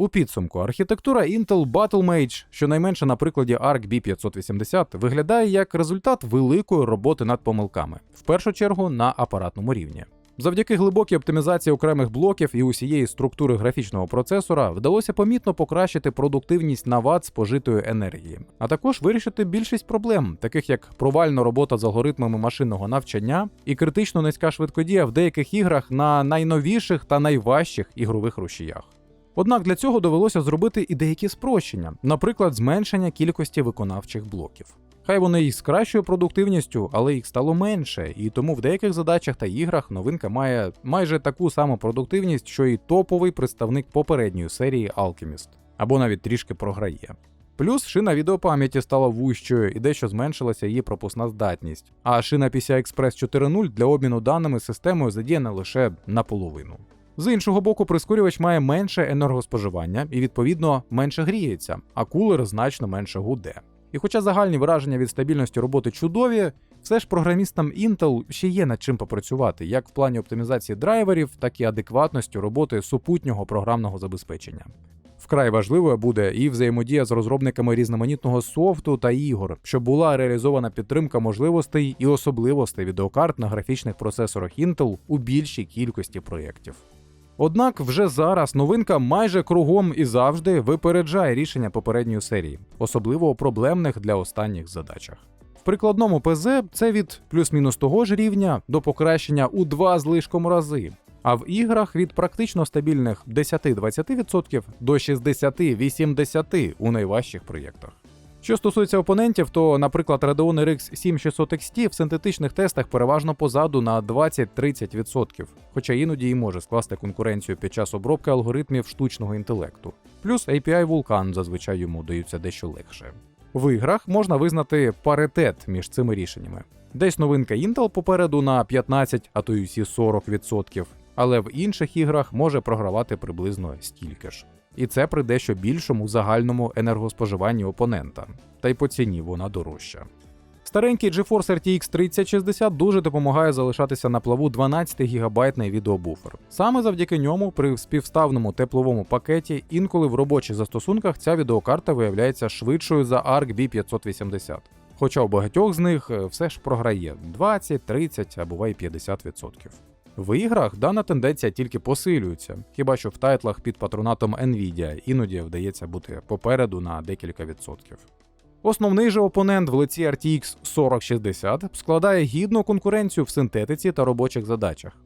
У підсумку архітектура Intel Battlemage, щонайменше на прикладі ARC B580, виглядає як результат великої роботи над помилками, в першу чергу на апаратному рівні. Завдяки глибокій оптимізації окремих блоків і усієї структури графічного процесора вдалося помітно покращити продуктивність на ват спожитої енергії, а також вирішити більшість проблем, таких як провальна робота з алгоритмами машинного навчання і критично низька швидкодія в деяких іграх на найновіших та найважчих ігрових рушіях. Однак для цього довелося зробити і деякі спрощення, наприклад, зменшення кількості виконавчих блоків. Хай вони й з кращою продуктивністю, але їх стало менше, і тому в деяких задачах та іграх новинка має майже таку саму продуктивність, що і топовий представник попередньої серії Alchemist, або навіть трішки програє. Плюс шина відеопам'яті стала вущою і дещо зменшилася її пропускна здатність, а шина PCI Express 4.0 для обміну даними системою задіяна лише наполовину. З іншого боку, прискорювач має менше енергоспоживання і, відповідно, менше гріється, а кулер значно менше гуде. І хоча загальні враження від стабільності роботи чудові, все ж програмістам Intel ще є над чим попрацювати, як в плані оптимізації драйверів, так і адекватності роботи супутнього програмного забезпечення. Вкрай важливою буде і взаємодія з розробниками різноманітного софту та ігор, щоб була реалізована підтримка можливостей і особливостей відеокарт на графічних процесорах Intel у більшій кількості проєктів. Однак вже зараз новинка майже кругом і завжди випереджає рішення попередньої серії, особливо у проблемних для останніх задачах. В прикладному ПЗ це від плюс-мінус того ж рівня до покращення у два з лишком рази, а в іграх від практично стабільних 10-20% до 60-80% у найважчих проєктах. Що стосується опонентів, то, наприклад, Radeon RX 7600 XT в синтетичних тестах переважно позаду на 20-30%, хоча іноді і може скласти конкуренцію під час обробки алгоритмів штучного інтелекту. Плюс API Vulkan зазвичай йому даються дещо легше. В іграх можна визнати паритет між цими рішеннями. Десь новинка Intel попереду на 15, а то й всі 40%, але в інших іграх може програвати приблизно стільки ж. І це при дещо більшому загальному енергоспоживанні опонента, та й по ціні вона дорожча. Старенький GeForce RTX 3060 дуже допомагає залишатися на плаву 12 гігабайтний відеобуфер. Саме завдяки ньому при співставному тепловому пакеті інколи в робочих застосунках ця відеокарта виявляється швидшою за ARC B580. Хоча у багатьох з них е, все ж програє 20, 30, а буває 50%. В іграх дана тенденція тільки посилюється, хіба що в тайтлах під патронатом Nvidia іноді вдається бути попереду на декілька відсотків. Основний же опонент в лиці RTX 4060 складає гідну конкуренцію в синтетиці та робочих задачах.